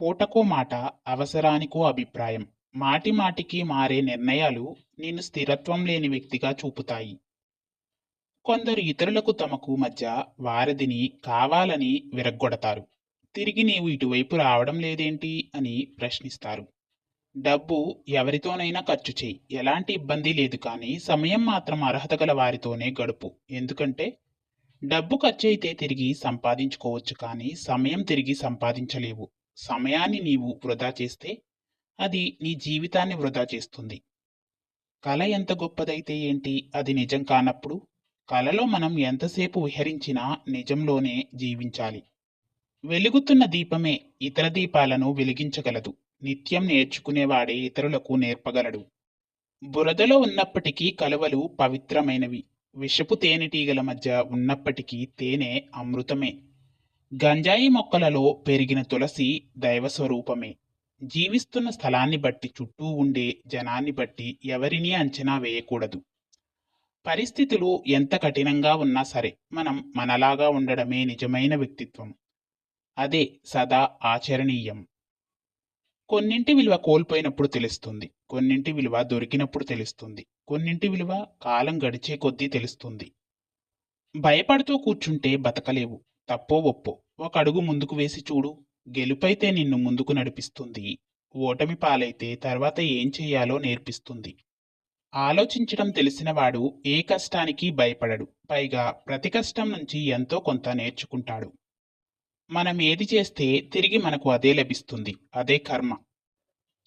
పూటకో మాట అవసరానికో అభిప్రాయం. మాటి మాటికి మారే నిర్ణయాలు నేను స్థిరత్వం లేని వ్యక్తిగా చూపుతాయి. కొందరు ఇతరులకు తమకు మధ్య వారధిని కావాలని విరగ్గొడతారు. తిరిగి నీవు ఇటువైపు రావడం లేదేంటి అని ప్రశ్నిస్తారు. డబ్బు ఎవరితోనైనా ఖర్చు చేయి. ఎలాంటి ఇబ్బంది లేదు కానీ సమయం మాత్రం అర్హత గల వారితోనే గడుపు. ఎందుకంటే డబ్బు ఖర్చు అయితే తిరిగి సంపాదించుకోవచ్చు కానీ సమయం తిరిగి సంపాదించలేవు. సమయాన్ని నీవు వృధా చేస్తే అది నీ జీవితాన్ని వృధా చేస్తుంది. కళ ఎంత గొప్పదైతే ఏంటి అది నిజం కానప్పుడు కలలో మనం ఎంతసేపు విహరించినా నిజంలోనే జీవించాలి. వెలుగుతున్న దీపమే ఇతర దీపాలను వెలిగించగలదు. నిత్యం నేర్చుకునేవాడే ఇతరులకు నేర్పగలడు. బురదలో ఉన్నప్పటికీ కలువలు పవిత్రమైనవి. విషపు తేనెటీగల మధ్య ఉన్నప్పటికీ తేనె అమృతమే. గంజాయి మొక్కలలో పెరిగిన తులసి దైవ స్వరూపమే. జీవిస్తున్న స్థలాన్ని బట్టి చుట్టూ ఉండే జనాన్ని బట్టి ఎవరినీ అంచనా వేయకూడదు. పరిస్థితులు ఎంత కఠినంగా ఉన్నా సరే మనం మనలాగా ఉండడమే నిజమైన వ్యక్తిత్వం. అదే సదా ఆచరణీయం. కొన్నింటి విలువ కోల్పోయినప్పుడు తెలుస్తుంది. కొన్నింటి విలువ దొరికినప్పుడు తెలుస్తుంది. కొన్నింటి విలువ కాలం గడిచే కొద్దీ తెలుస్తుంది. భయపడుతూ కూర్చుంటే బతకలేవు. తప్పో ఒప్పో. ఒక అడుగు ముందుకు వేసి చూడు. గెలుపైతే నిన్ను ముందుకు నడిపిస్తుంది. ఓటమి పాలైతే తర్వాత ఏం చేయాలో నేర్పిస్తుంది. ఆలోచించడం తెలిసినవాడు ఏ కష్టానికి భయపడడు. పైగా ప్రతి కష్టం నుంచి ఎంతో కొంత నేర్చుకుంటాడు. మనం ఏది చేస్తే తిరిగి మనకు అదే లభిస్తుంది. అదే కర్మ.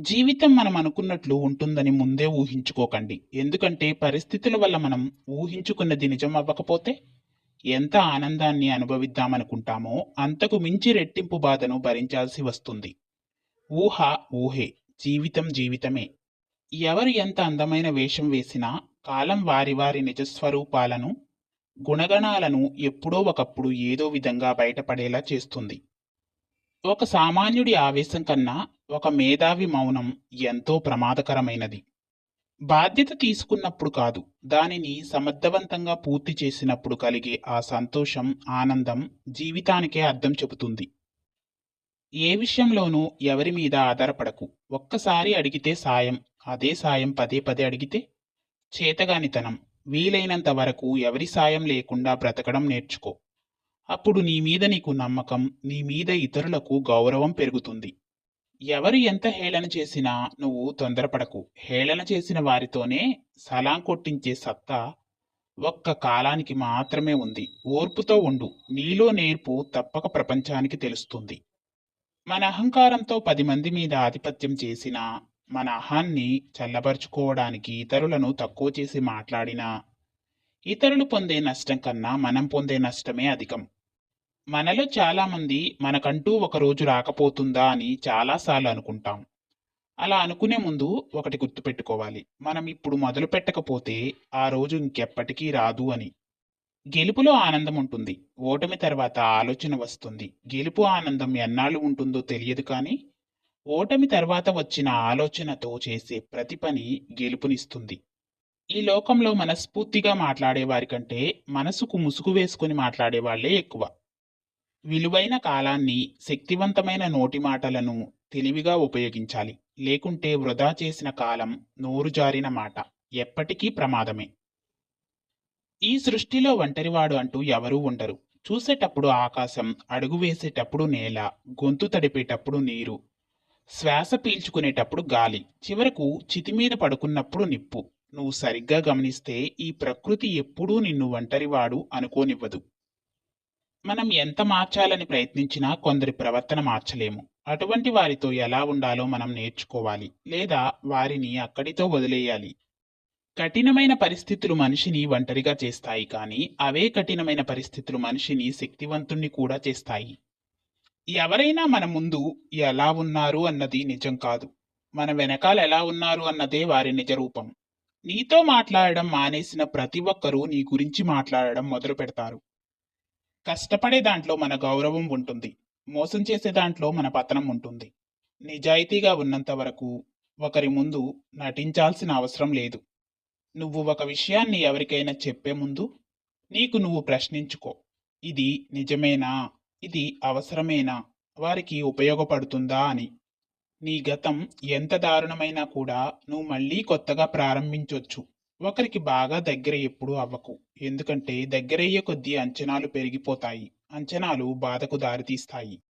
జీవితం మనం అనుకున్నట్లు ఉంటుందని ముందే ఊహించుకోకండి. ఎందుకంటే పరిస్థితుల వల్ల మనం ఊహించుకున్నది నిజం అవ్వకపోతే ఎంత ఆనందాన్ని అనుభవిద్దామనుకుంటామో అంతకు మించి రెట్టింపు బాధను భరించాల్సి వస్తుంది. ఊహ ఊహే జీవితం జీవితమే. ఎవరు ఎంత అందమైన వేషం వేసినా కాలం వారి వారి నిజస్వరూపాలను గుణగణాలను ఎప్పుడో ఒకప్పుడు ఏదో విధంగా బయటపడేలా చేస్తుంది. ఒక సామాన్యుడి ఆవేశం కన్నా ఒక మేధావి మౌనం ఎంతో ప్రమాదకరమైనది. బాధ్యత తీసుకున్నప్పుడు కాదు దానిని సమర్థవంతంగా పూర్తి చేసినప్పుడు కలిగే ఆ సంతోషం ఆనందం జీవితానికే అర్థం చెబుతుంది. ఏ విషయంలోనూ ఎవరి మీద ఆధారపడకు. ఒక్కసారి అడిగితే సాయం అదే సాయం పదే పదే అడిగితే చేతగానితనం. వీలైనంత వరకు ఎవరి సాయం లేకుండా బ్రతకడం నేర్చుకో. అప్పుడు నీ మీద నీకు నమ్మకం నీ మీద ఇతరులకు గౌరవం పెరుగుతుంది. ఎవరు ఎంత హేళన చేసినా నువ్వు తొందరపడకు. హేళన చేసిన వారితోనే సలాం కొట్టించే సత్తా ఒక్క కాలానికి మాత్రమే ఉంది. ఓర్పుతో ఉండు. నీలో నేర్పు తప్పక ప్రపంచానికి తెలుస్తుంది. మన అహంకారంతో పది మంది మీద ఆధిపత్యం చేసినా మన అహాన్ని చల్లబరుచుకోవడానికి ఇతరులను తక్కువ చేసి మాట్లాడినా ఇతరులు పొందే నష్టం కన్నా మనం పొందే నష్టమే అధికం. మనలో చాలామంది మనకంటూ ఒక రోజు రాకపోతుందా అని చాలాసార్లు అనుకుంటాం. అలా అనుకునే ముందు ఒకటి గుర్తుపెట్టుకోవాలి. మనం ఇప్పుడు మొదలు పెట్టకపోతే ఆ రోజు ఇంకెప్పటికీ రాదు అని. గెలుపులో ఆనందం ఉంటుంది. ఓటమి తర్వాత ఆలోచన వస్తుంది. గెలుపు ఆనందం ఎన్నాళ్ళు ఉంటుందో తెలియదు కానీ ఓటమి తర్వాత వచ్చిన ఆలోచనతో చేసే ప్రతి పని గెలుపునిస్తుంది. ఈ లోకంలో మనస్ఫూర్తిగా మాట్లాడే వారి కంటే మనసుకు ముసుగు వేసుకుని మాట్లాడే వాళ్ళే ఎక్కువ. విలువైన కాలాన్ని శక్తివంతమైన నోటి మాటలను తెలివిగా ఉపయోగించాలి. లేకుంటే వృధా చేసిన కాలం నోరు జారిన మాట ఎప్పటికీ ప్రమాదమే. ఈ సృష్టిలో ఒంటరివాడు అంటూ ఎవరూ ఉండరు. చూసేటప్పుడు ఆకాశం అడుగు వేసేటప్పుడు నేల గొంతు తడిపేటప్పుడు నీరు శ్వాస పీల్చుకునేటప్పుడు గాలి చివరకు చితిమీద పడుకున్నప్పుడు నిప్పు. నువ్వు సరిగ్గా గమనిస్తే ఈ ప్రకృతి ఎప్పుడూ నిన్ను ఒంటరివాడు అనుకోనివ్వదు. మనం ఎంత మార్చాలని ప్రయత్నించినా కొందరి ప్రవర్తన మార్చలేము. అటువంటి వారితో ఎలా ఉండాలో మనం నేర్చుకోవాలి లేదా వారిని అక్కడితో వదిలేయాలి. కఠినమైన పరిస్థితులు మనిషిని ఒంటరిగా చేస్తాయి కానీ అవే కఠినమైన పరిస్థితులు మనిషిని శక్తివంతుణ్ణి కూడా చేస్తాయి. ఎవరైనా మన ముందు ఎలా ఉన్నారు అన్నది నిజం కాదు. మన వెనకాల ఎలా ఉన్నారు అన్నదే వారి నిజ రూపం నీతో మాట్లాడడం మానేసిన ప్రతి ఒక్కరూ నీ గురించి మాట్లాడడం మొదలు పెడతారు కష్టపడే దాంట్లో మన గౌరవం ఉంటుంది. మోసం చేసే దాంట్లో మన పతనం ఉంటుంది. నిజాయితీగా ఉన్నంత వరకు ఒకరి ముందు నటించాల్సిన అవసరం లేదు. నువ్వు ఒక విషయాన్ని ఎవరికైనా చెప్పే ముందు నీకు నువ్వు ప్రశ్నించుకో. ఇది నిజమేనా? ఇది అవసరమేనా? వారికి ఉపయోగపడుతుందా అని. నీ గతం ఎంత దారుణమైనా కూడా నువ్వు మళ్ళీ కొత్తగా ప్రారంభించొచ్చు. ఒకరికి బాగా దగ్గర ఎప్పుడూ అవ్వకు. ఎందుకంటే దగ్గరయ్యే కొద్దీ అంచనాలు పెరిగిపోతాయి. అంచనాలు బాధకు దారితీస్తాయి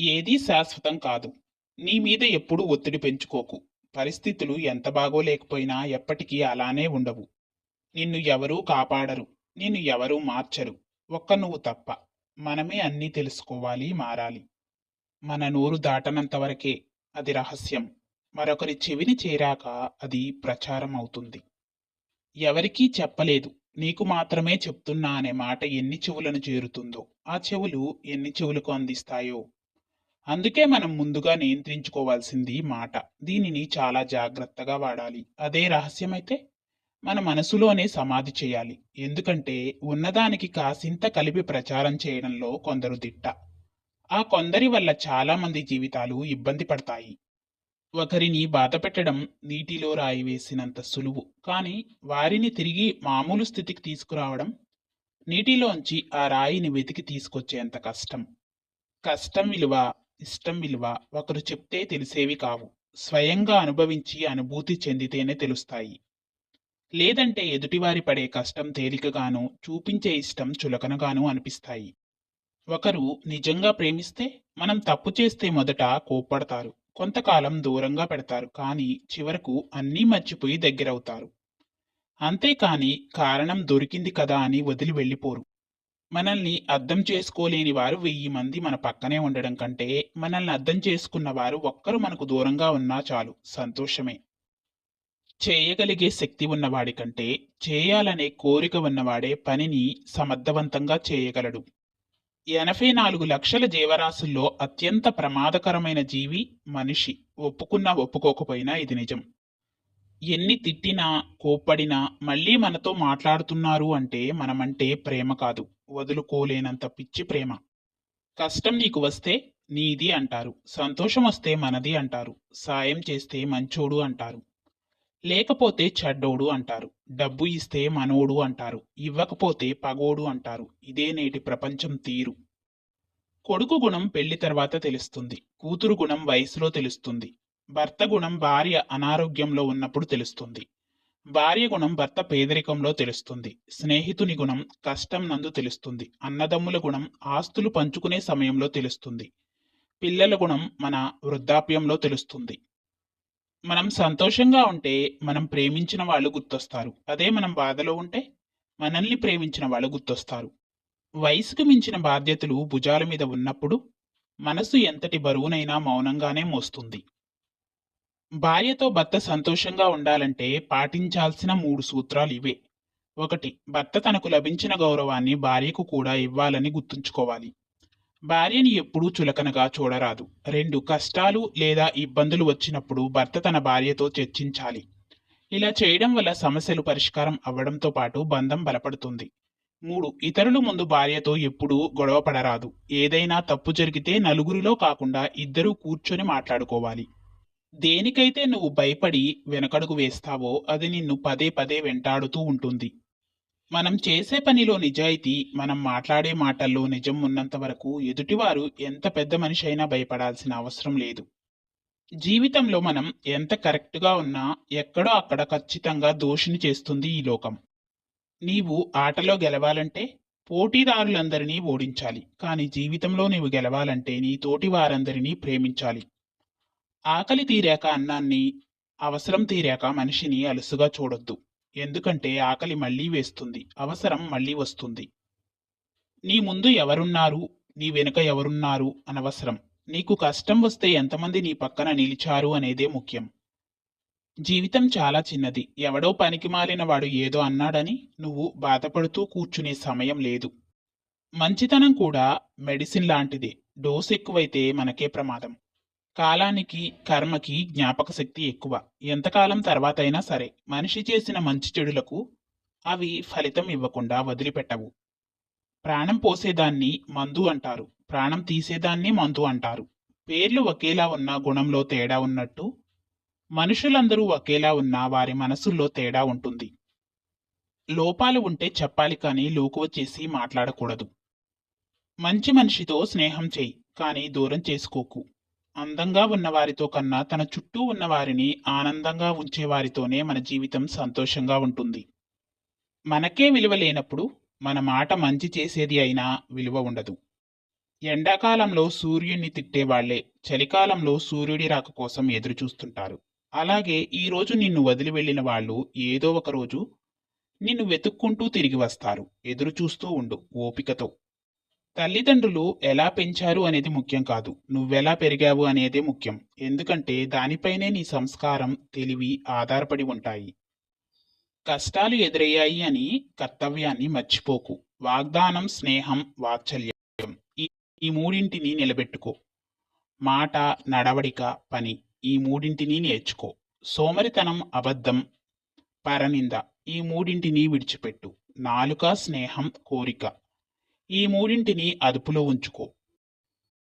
ఏదీ శాశ్వతం కాదు. నీ మీద ఎప్పుడూ ఒత్తిడి పెంచుకోకు. పరిస్థితులు ఎంత బాగోలేకపోయినా ఎప్పటికీ అలానే ఉండవు. నిన్ను ఎవరూ కాపాడరు. నిన్ను ఎవరూ మార్చరు. ఒక్క నువ్వు తప్ప. మనమే అన్నీ తెలుసుకోవాలి మారాలి. మన నోరు దాటనంత వరకే అది రహస్యం. మరొకరి చెవిని చేరాక అది ప్రచారం అవుతుంది. ఎవరికీ చెప్పలేదు. నీకు మాత్రమే చెప్తున్నా అనే మాట ఎన్ని చెవులను చేరుతుందో ఆ చెవులు ఎన్ని చెవులకు అందిస్తాయో. అందుకే మనం ముందుగా నియంత్రించుకోవాల్సింది మాట. దీనిని చాలా జాగ్రత్తగా వాడాలి. అదే రహస్యమైతే మన మనసులోనే సమాధి చేయాలి. ఎందుకంటే ఉన్నదానికి కాసింత కలిపి ప్రచారం చేయడంలో కొందరు దిట్ట. ఆ కొందరి వల్ల చాలామంది జీవితాలు ఇబ్బంది పడతాయి. ఒకరిని బాధ పెట్టడం నీటిలో రాయి వేసినంత సులువు. కానీ వారిని తిరిగి మామూలు స్థితికి తీసుకురావడం నీటిలోంచి ఆ రాయిని వెతికి తీసుకొచ్చేంత కష్టం. కష్టం విలువ ఇష్టం విలువ ఒకరు చెప్తే తెలిసేవి కావు. స్వయంగా అనుభవించి అనుభూతి చెందితేనే తెలుస్తాయి. లేదంటే ఎదుటివారి పడే కష్టం తేలికగాను చూపించే ఇష్టం చులకనగాను అనిపిస్తాయి. ఒకరు నిజంగా ప్రేమిస్తే మనం తప్పు చేస్తే మొదట కోప్పడతారు. కొంతకాలం దూరంగా పెడతారు. కానీ చివరకు అన్నీ మర్చిపోయి దగ్గరవుతారు. అంతేకాని కారణం దొరికింది కదా అని వదిలి వెళ్ళిపోరు. మనల్ని అర్థం చేసుకోలేని వారు వెయ్యి మంది మన పక్కనే ఉండడం కంటే మనల్ని అర్థం చేసుకున్న వారు ఒక్కరు మనకు దూరంగా ఉన్నా చాలు. సంతోషమే. చేయగలిగే శక్తి ఉన్నవాడి కంటే చేయాలనే కోరిక ఉన్నవాడే పనిని సమర్థవంతంగా చేయగలడు. ఎనభై నాలుగు లక్షల జీవరాశుల్లో అత్యంత ప్రమాదకరమైన జీవి మనిషి. ఒప్పుకున్నా ఒప్పుకోకపోయినా ఇది నిజం. ఎన్ని తిట్టినా కోప్పడినా మళ్ళీ మనతో మాట్లాడుతున్నారు అంటే మనమంటే ప్రేమ కాదు. వదులుకోలేనంత పిచ్చి ప్రేమ. కష్టం నీకు వస్తే నీది అంటారు. సంతోషం వస్తే మనది అంటారు. సాయం చేస్తే మంచోడు అంటారు. లేకపోతే చెడ్డోడు అంటారు. డబ్బు ఇస్తే మనోడు అంటారు. ఇవ్వకపోతే పగోడు అంటారు. ఇదే నేటి ప్రపంచం తీరు. కొడుకు గుణం పెళ్ళి తర్వాత తెలుస్తుంది. కూతురు గుణం వయసులో తెలుస్తుంది. భర్త గుణం భార్య అనారోగ్యంలో ఉన్నప్పుడు తెలుస్తుంది. భార్య గుణం భర్త పేదరికంలో తెలుస్తుంది. స్నేహితుని గుణం కష్టం నందు తెలుస్తుంది. అన్నదమ్ముల గుణం ఆస్తులు పంచుకునే సమయంలో తెలుస్తుంది. పిల్లల గుణం మన వృద్ధాప్యంలో తెలుస్తుంది. మనం సంతోషంగా ఉంటే మనం ప్రేమించిన వాళ్ళు గుర్తొస్తారు. అదే మనం బాధలో ఉంటే మనల్ని ప్రేమించిన వాళ్ళు గుర్తొస్తారు. వయసుకు మించిన బాధ్యతలు భుజాల మీద ఉన్నప్పుడు మనసు ఎంతటి బరువునైనా మౌనంగానే మోస్తుంది. భార్యతో భర్త సంతోషంగా ఉండాలంటే పాటించాల్సిన మూడు సూత్రాలు ఇవే. ఒకటి భర్త తనకు లభించిన గౌరవాన్ని భార్యకు కూడా ఇవ్వాలని గుర్తుంచుకోవాలి. భార్యని ఎప్పుడూ చులకనగా చూడరాదు. రెండు కష్టాలు లేదా ఇబ్బందులు వచ్చినప్పుడు భర్త తన భార్యతో చర్చించాలి. ఇలా చేయడం వల్ల సమస్యలు పరిష్కారం అవ్వడంతో పాటు బంధం బలపడుతుంది. మూడు ఇతరుల ముందు భార్యతో ఎప్పుడూ గొడవ పడరాదు. ఏదైనా తప్పు జరిగితే నలుగురిలో కాకుండా ఇద్దరూ కూర్చొని మాట్లాడుకోవాలి. దేనికైతే నువ్వు భయపడి వెనకడుగు వేస్తావో అది నిన్ను పదే పదే వెంటాడుతూ ఉంటుంది. మనం చేసే పనిలో నిజాయితీ మనం మాట్లాడే మాటల్లో నిజం ఉన్నంత వరకు ఎదుటివారు ఎంత పెద్ద మనిషి అయినా భయపడాల్సిన అవసరం లేదు. జీవితంలో మనం ఎంత కరెక్ట్గా ఉన్నా ఎక్కడో అక్కడ ఖచ్చితంగా దోషిని చేస్తుంది ఈ లోకం. నీవు ఆటలో గెలవాలంటే పోటీదారులందరినీ ఓడించాలి. కానీ జీవితంలో నీవు గెలవాలంటే నీ తోటి వారందరినీ ప్రేమించాలి. ఆకలి తీరాక అన్నాన్ని అవసరం తీరాక మనిషిని అలుసుగా చూడొద్దు. ఎందుకంటే ఆకలి మళ్ళీ వేస్తుంది అవసరం మళ్ళీ వస్తుంది. నీ ముందు ఎవరున్నారు నీ వెనుక ఎవరున్నారు అనవసరం. నీకు కష్టం వస్తే ఎంతమంది నీ పక్కన నిలిచారు అనేదే ముఖ్యం. జీవితం చాలా చిన్నది. ఎవడో పనికి మాలిన వాడు ఏదో అన్నాడని నువ్వు బాధపడుతూ కూర్చునే సమయం లేదు. మంచితనం కూడా మెడిసిన్ లాంటిదే. డోస్ ఎక్కువైతే మనకే ప్రమాదం. కాలానికి కర్మకి జ్ఞాపక శక్తి ఎక్కువ. ఎంతకాలం తర్వాత అయినా సరే మనిషి చేసిన మంచి చెడులకు అవి ఫలితం ఇవ్వకుండా వదిలిపెట్టవు. ప్రాణం పోసేదాన్ని మందు అంటారు. ప్రాణం తీసేదాన్ని మందు అంటారు. పేర్లు ఒకేలా ఉన్న గుణంలో తేడా ఉన్నట్టు మనుషులందరూ ఒకేలా ఉన్న వారి మనసుల్లో తేడా ఉంటుంది. లోపాలు ఉంటే చెప్పాలి కానీ లోకువ చేసి మాట్లాడకూడదు. మంచి మనిషితో స్నేహం చేయి కానీ దూరం చేసుకోకు. అందంగా ఉన్నవారితో కన్నా తన చుట్టూ ఉన్నవారిని ఆనందంగా ఉంచే వారితోనే మన జీవితం సంతోషంగా ఉంటుంది. మనకే విలువ లేనప్పుడు మన మాట మంచి చేసేది అయినా విలువ ఉండదు. ఎండాకాలంలో సూర్యుడిని తిట్టేవాళ్ళే చలికాలంలో సూర్యుడి రాక కోసం ఎదురు చూస్తుంటారు అలాగే ఈరోజు నిన్ను వదిలి వెళ్ళిన వాళ్ళు ఏదో ఒక రోజు నిన్ను వెతుక్కుంటూ తిరిగి వస్తారు. ఎదురు చూస్తూ ఉండు ఓపికతో. తల్లిదండ్రులు ఎలా పెంచారు అనేది ముఖ్యం కాదు. నువ్వెలా పెరిగావు అనేదే ముఖ్యం. ఎందుకంటే దానిపైనే నీ సంస్కారం తెలివి ఆధారపడి ఉంటాయి. కష్టాలు ఎదురయ్యాయి అని కర్తవ్యాన్ని మర్చిపోకు. వాగ్దానం స్నేహం వాత్సల్యం ఈ ఈ మూడింటిని నిలబెట్టుకో. మాట నడవడిక పని ఈ మూడింటిని నేర్చుకో. సోమరితనం అబద్ధం పరనింద ఈ మూడింటిని విడిచిపెట్టు. నాలుక స్నేహం కోరిక ఈ మూడింటిని అదుపులో ఉంచుకో.